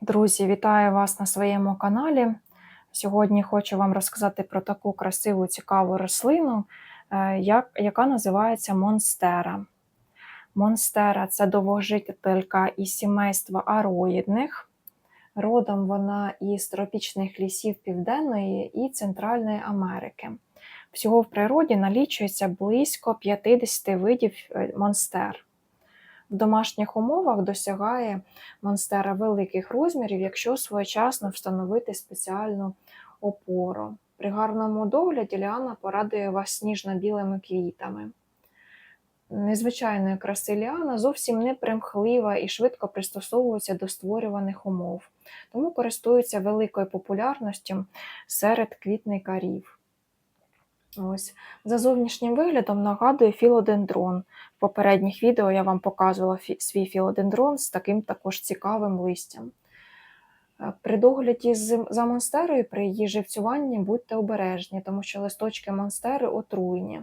Друзі, вітаю вас на своєму каналі. Сьогодні хочу вам розказати про таку красиву цікаву рослину, е, як, яка називається монстера. Монстера це довгожителька із сімейства ароїдних. Родом вона із тропічних лісів Південної і Центральної Америки. Всього в природі налічується близько 50 видів е, монстер. В домашніх умовах досягає монстера великих розмірів, якщо своєчасно встановити спеціальну опору. При гарному догляді ліана порадує вас сніжно-білими квітами. Незвичайної краси ліана зовсім не примхлива і швидко пристосовується до створюваних умов, тому користується великою популярністю серед квітникарів. Ось. За зовнішнім виглядом нагадує філодендрон. В попередніх відео я вам показувала свій філодендрон з таким також цікавим листям. Е, При догляді за монстерою при її живцюванні будьте обережні, тому що листочки монстери отруйні.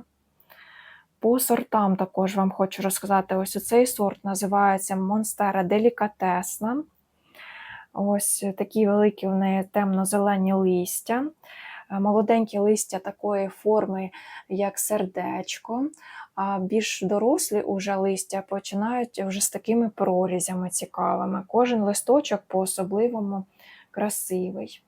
По сортам також вам хочу розказати: ось цей сорт називається Монстера делікатесна. Ось такі великі в неї темно-зелені листя. Е, Молоденькі листя такої форми, як сердечко, а більш дорослі уже листя починають вже з такими прорізями цікавими. Кожен листочок по-особливому красивий.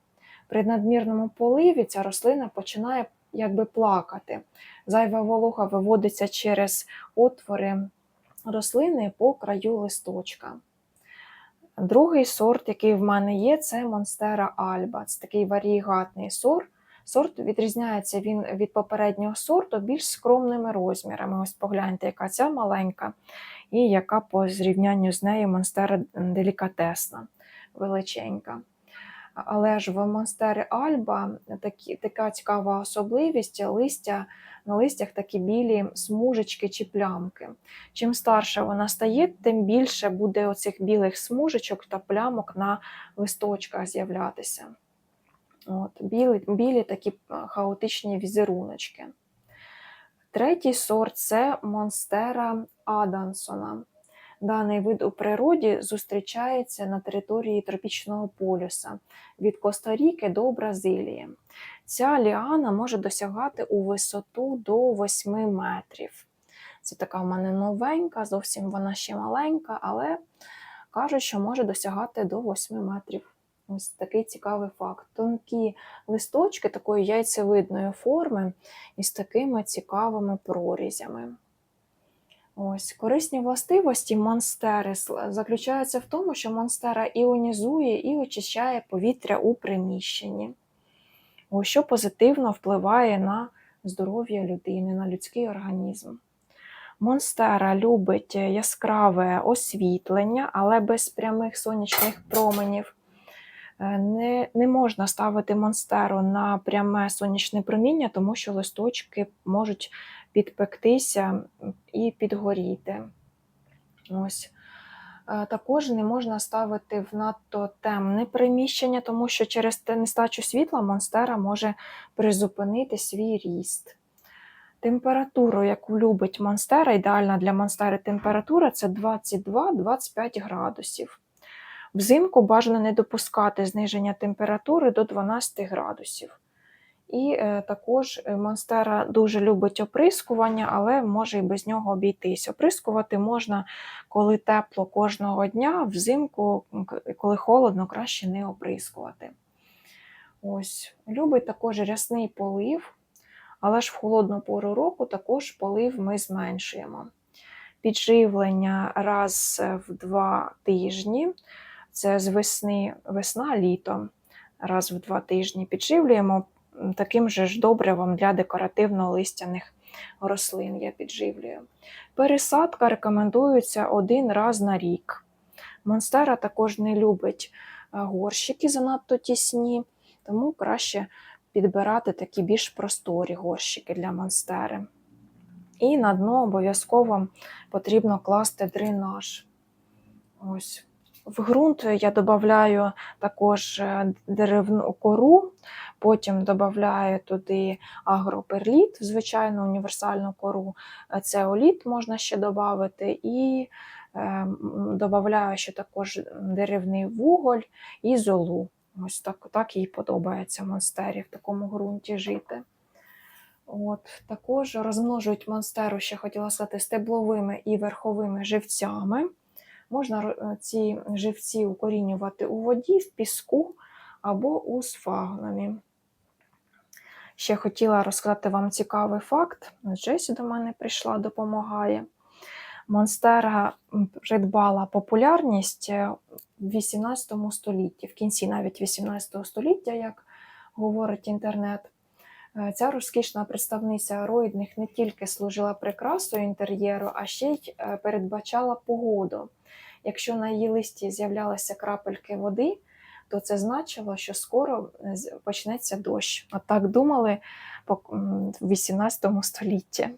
При надмірному поливі ця рослина починає якби плакати. Зайва волога виводиться через отвори рослини по краю листочка. Другий сорт, який в мене є, це Монстера Альба. Це такий варігатний сорт. Сорт відрізняється він від попереднього сорту більш скромними розмірами. Ось погляньте, яка ця маленька, і яка по зрівнянню з нею Монстера делікатесна, величенька. Але ж в Монстері Альба такі, така цікава особливість листя, на листях такі білі смужечки чи плямки. Чим старша вона стає, тим більше буде оцих білих смужечок та плямок на листочках з'являтися. От, білі, білі такі е, хаотичні візеруночки. Третій сорт це Монстера Адансона. Даний вид у природі зустрічається на території тропічного полюса від Коста-Ріки до Бразилії. Ця ліана може досягати у висоту до 8 метрів. Це така в мене новенька, зовсім вона ще маленька, але кажуть, що може досягати до 8 метрів. Ось такий цікавий факт. Тонкі листочки такої яйцевидної форми із такими цікавими прорізями. Ось корисні властивості монстери заключаються в тому, що монстера іонізує і очищає повітря у приміщенні, ось що позитивно впливає на здоров'я людини, на людський організм. Монстера любить яскраве освітлення, але без прямих сонячних променів. Е, Не, не можна ставити монстеру на пряме сонячне проміння, тому що листочки можуть підпектися і підгоріти. Ось. Е, Також не можна ставити в надто темне приміщення, тому що через нестачу світла монстера може призупинити свій ріст. Температуру, яку любить монстера, ідеальна для монстери температура це 22-25 градусів. Взимку бажано не допускати зниження температури до 12 градусів. І е, також е, монстера дуже любить оприскування, але може і без нього обійтись. Оприскувати можна, коли тепло кожного дня, взимку, коли холодно, краще не оприскувати. Ось. Любить також рясний полив, але ж в холодну пору року також полив ми зменшуємо. Підживлення раз в два тижні. Це з весни, весна, літо. Раз в два тижні підживлюємо таким же ж добривом для декоративно-листяних рослин я підживлюю. Пересадка рекомендується один раз на рік. Монстера також не любить е, горщики занадто тісні, тому краще підбирати такі більш просторі горщики для монстери. І на дно обов'язково потрібно класти дренаж. Ось. В ґрунт я додаю також е, деревну кору, потім додаю туди агроперліт, звичайну універсальну кору, Е, це оліт можна ще додати, і Е, Додаю ще також деревний вуголь і золу. Ось так, так їй подобається монстері в такому ґрунті жити. От, також розмножують монстеру, ще хотіла сказати, стебловими і верховими живцями. Можна ці живці укорінювати у воді, в піску або у сфагнумі. Ще хотіла розказати вам цікавий факт. Джесі до мене прийшла, допомагає. Монстера придбала популярність е, в 18 столітті, в кінці навіть 18 століття, як говорить інтернет. Е, Ця розкішна представниця роїдних не тільки служила прикрасою інтер'єру, а ще й е, передбачала погоду. Якщо на її листі з'являлися крапельки води, то це значило, що скоро е, почнеться дощ. От так думали в 18 столітті.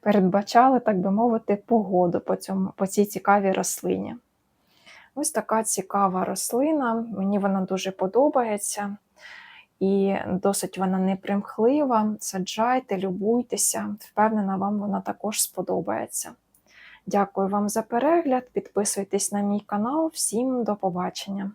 Передбачали, так би мовити, погоду по, цьому, по цій цікавій рослині. Ось така цікава рослина. Мені вона дуже подобається. І досить вона непримхлива. Саджайте, любуйтеся. Впевнена, вам вона також сподобається. Дякую вам за перегляд. Підписуйтесь на мій канал. Всім до побачення!